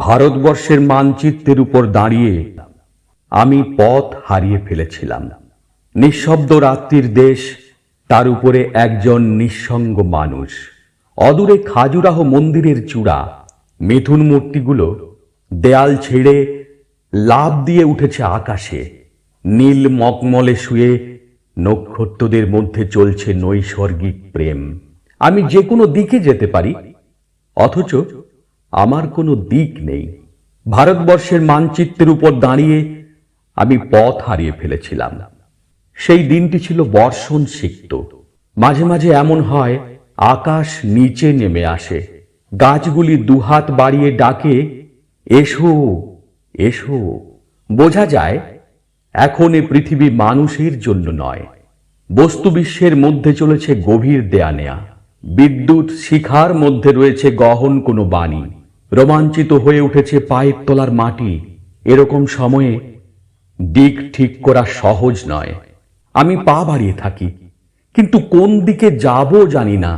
ভারতবর্ষের মানচিত্রের উপর দাঁড়িয়ে আমি পথ হারিয়ে ফেলেছিলাম। নিঃশব্দ রাত্রির দেশ, তার উপরে একজন নিঃসঙ্গ মানুষ। অদূরে খাজুরাহ মন্দিরের চূড়া, মিথুন মূর্তিগুলো দেয়াল ছেড়ে লাভ দিয়ে উঠেছে আকাশে। নীল মকমলে শুয়ে নক্ষত্রদের মধ্যে চলছে নৈসর্গিক প্রেম। আমি যে কোনো দিকে যেতে পারি, অথচ আমার কোনো দিক নেই। ভারতবর্ষের মানচিত্রের উপর দাঁড়িয়ে আমি পথ হারিয়ে ফেলেছিলাম। সেই দিনটি ছিল বর্ষণ সিক্ত। মাঝে মাঝে এমন হয়, আকাশ নিচে নেমে আসে। গাছগুলি দুহাত বাড়িয়ে ডাকে, এসো এসো। বোঝা যায়, এখন এ পৃথিবী মানুষের জন্য নয়। বস্তু বিশ্বের মধ্যে চলেছে গভীর দেয়া নেয়া বিদ্যুৎ শিখার মধ্যে রয়েছে গহন কোনো বাণী। রোমাঞ্চিত হয়ে উঠেছে পায়ের তলার মাটি। এরকম সময়ে দিক ঠিক করা সহজ নয়। আমি পা বাড়িয়ে থাকি, কিন্তু কোন দিকে যাব জানি না।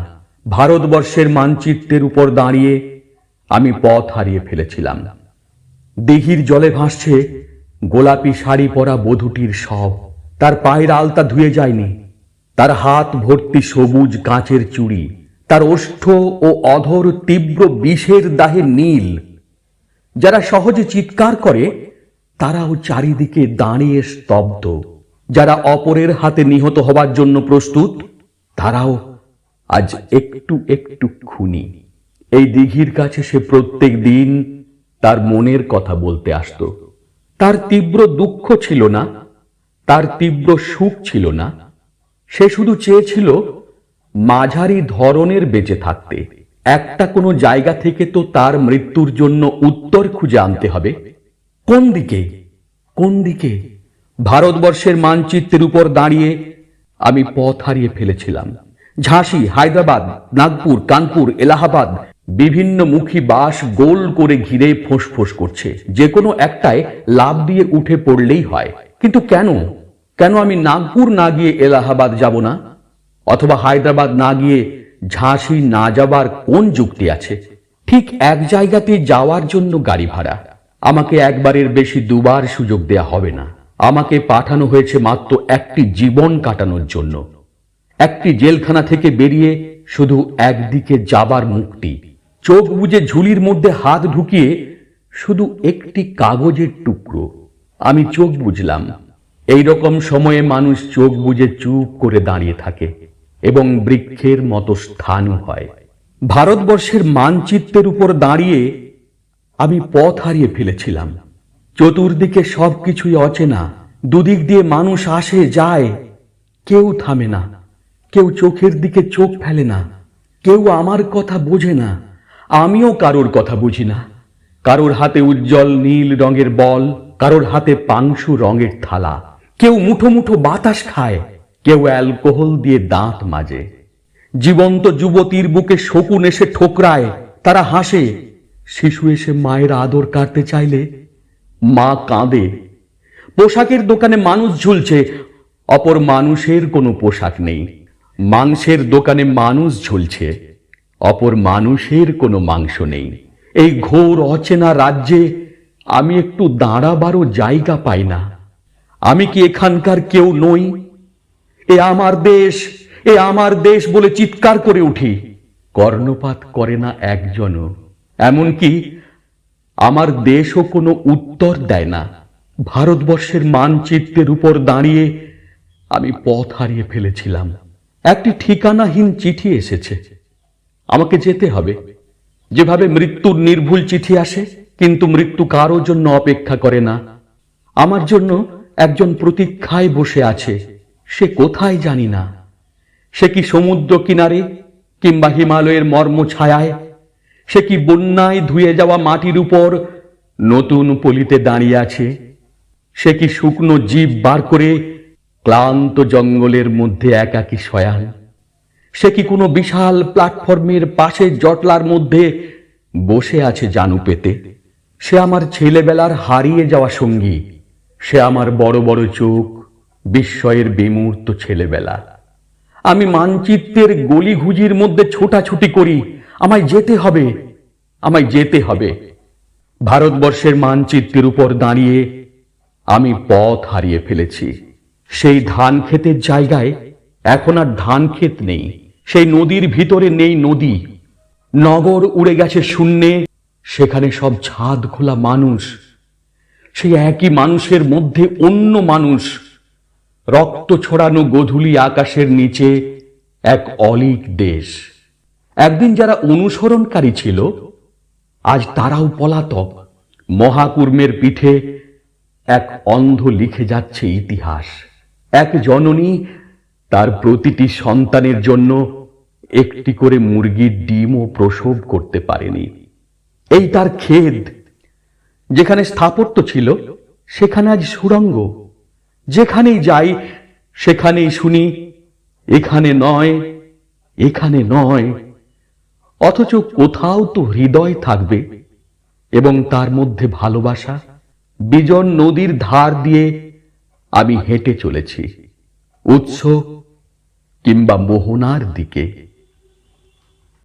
ভারতবর্ষের মানচিত্রের উপর দাঁড়িয়ে আমি পথ হারিয়ে ফেলেছিলাম। দিঘির জলে ভাসছে গোলাপি শাড়ি পরা বধূটির সব তার পায়ের আলতা ধুয়ে যায়নি। তার হাত ভর্তি সবুজ কাঁচের চুড়ি। তার ওষ্ঠ ও অধর তীব্র বিষের দাহে নীল। যারা সহজে চিৎকার করে, তারাও চারিদিকে দাঁড়িয়ে স্তব্ধ। যারা অপরের হাতে নিহত হবার জন্য প্রস্তুত, তারাও আজ একটু একটু খুনি। এই দিঘির কাছে সে প্রত্যেক দিন তার মনের কথা বলতে আসতো। তার তীব্র দুঃখ ছিল না, তার তীব্র সুখ ছিল না। সে শুধু চেয়েছিল মাঝারি ধরনের বেঁচে থাকতে। একটা কোনো জায়গা থেকে তো তার মৃত্যুর জন্য উত্তর খুঁজে আনতে হবে। কোন দিকে? কোন দিকে? ভারতবর্ষের মানচিত্রের উপর দাঁড়িয়ে আমি পথ হারিয়ে ফেলেছিলাম। ঝাঁসি, হায়দ্রাবাদ, নাগপুর, কানপুর, এলাহাবাদ বিভিন্ন মুখী বাস গোল করে ঘিরে ফোঁস করছে। যে কোনো একটায় লাভ দিয়ে উঠে পড়লেই হয়। কিন্তু কেন? কেন আমি নাগপুর না গিয়ে এলাহাবাদ যাব না? অথবা হায়দ্রাবাদ না গিয়ে ঝাঁসি না যাবার কোন যুক্তি আছে? ঠিক এক জায়গাতে যাওয়ার জন্য গাড়ি ভাড়া। আমাকে একবারের বেশি দুবার সুযোগ দেয়া হবে না। আমাকে পাঠানো হয়েছে মাত্র একটি জীবন কাটানোর জন্য। একটি জেলখানা থেকে বেরিয়ে শুধু একদিকে যাবার মুক্তি। চোখ বুজে ঝুলির মধ্যে হাত ঢুকিয়ে শুধু একটি কাগজের টুকরো। আমি চোখ বুঝলাম এই রকম সময়ে মানুষ চোখ বুজে চুপ করে দাঁড়িয়ে থাকে। এবং বৃক্ষের মতো স্থান হয়। ভারতবর্ষের মানচিত্রের উপর দাঁড়িয়ে আমি পথ হারিয়ে ফেলেছিলাম। চতুর্দিকে সবকিছুই অচেনা। দুদিক দিয়ে মানুষ আসে, যায়। কেউ থামে না। কেউ চোখের দিকে চোখ ফেলে না। কেউ আমার কথা বোঝে না। আমিও কারোর কথা বুঝি না। কারোর হাতে উজ্জ্বল নীল রঙের বল, কারোর হাতে পাংশু রঙের থালা। কেউ মুঠো মুঠো বাতাস খায়। কেউ অ্যালকোহল দিয়ে দাঁত মাজে। জীবন্ত যুবতীর বুকে শকুন এসে ঠোকরায়, তারা হাসে। শিশু এসে মায়ের আদর কাটতে চাইলে মা কাঁদে। পোশাকের দোকানে মানুষ ঝুলছে, অপর মানুষের কোনো পোশাক নেই। মাংসের দোকানে মানুষ ঝুলছে, অপর মানুষের কোনো মাংস নেই। এই ঘোর অচেনা রাজ্যে আমি একটু দাঁড়াবারও জায়গা পাই না। আমি কি এখানকার কেউ নই? এ আমার দেশ, এ আমার দেশ বলে চিৎকার করে উঠি। কর্ণপাত করে না একজনও। এমনকি আমার দেশও কোনো উত্তর দেয় না। ভারতবর্ষের মানচিত্রের উপর দাঁড়িয়ে আমি পথ হারিয়ে ফেলেছিলাম। একটি ঠিকানাহীন চিঠি এসেছে। আমাকে যেতে হবে। যেভাবে মৃত্যুর নির্ভুল চিঠি আসে, কিন্তু মৃত্যু কারও জন্য অপেক্ষা করে না। আমার জন্য একজন প্রতীক্ষায় বসে আছে। সে কোথায় জানি না। সে কি সমুদ্র কিনারে কিংবা হিমালয়ের মর্ম ছায়ায় সে কি বন্যায় ধুয়ে যাওয়া মাটির উপর নতুন পলিতে দাঁড়িয়ে আছে? সে কি শুকনো জীব বার করে ক্লান্ত জঙ্গলের মধ্যে একাকী শয়ান সে কি কোনো বিশাল প্ল্যাটফর্মের পাশে জটলার মধ্যে বসে আছে জানু পেতে? সে আমার ছেলেবেলার হারিয়ে যাওয়া সঙ্গী। সে আমার বড় বড় চোখ বিস্ময়ের বিমূর্ত ছেলেবেলা। আমি মানচিত্রের গলিঘুজির মধ্যে ছোটাছুটি করি, আমায় যেতে হবে, আমায় যেতে হবে। ভারতবর্ষের মানচিত্রের উপর দাঁড়িয়ে আমি পথ হারিয়ে ফেলেছি। সেই ধান ক্ষেতের জায়গায় এখন আর ধান ক্ষেত নেই। সেই নদীর ভিতরে নেই নদী। নগর উড়ে গেছে শূন্যে, সেখানে সব ছাদ খোলা মানুষ। সেই একই মানুষের মধ্যে অন্য মানুষ। রক্ত ছড়ানো গধূলি আকাশের নিচে এক অলিক দেশ। একদিন যারা অনুসরণকারী ছিল, আজ তারাও পলাতক। মহাকুর্মের পিঠে এক অন্ধ লিখে যাচ্ছে ইতিহাস। এক জননী তার প্রতিটি সন্তানের জন্য একটি করে মুরগির ডিমও প্রসব করতে পারেনি। এই তার খেদ, যেখানে স্থাপত্য ছিল, সেখানে আজ সুরঙ্গ যেখানেই যাই, সেখানেই শুনি, এখানে নয় এখানে নয়। অথচ কোথাও তো হৃদয় থাকবে এবং তার মধ্যে ভালোবাসা, বিজন নদীর ধার দিয়ে আমি হেঁটে চলেছি, উৎস কিংবা মোহনার দিকে।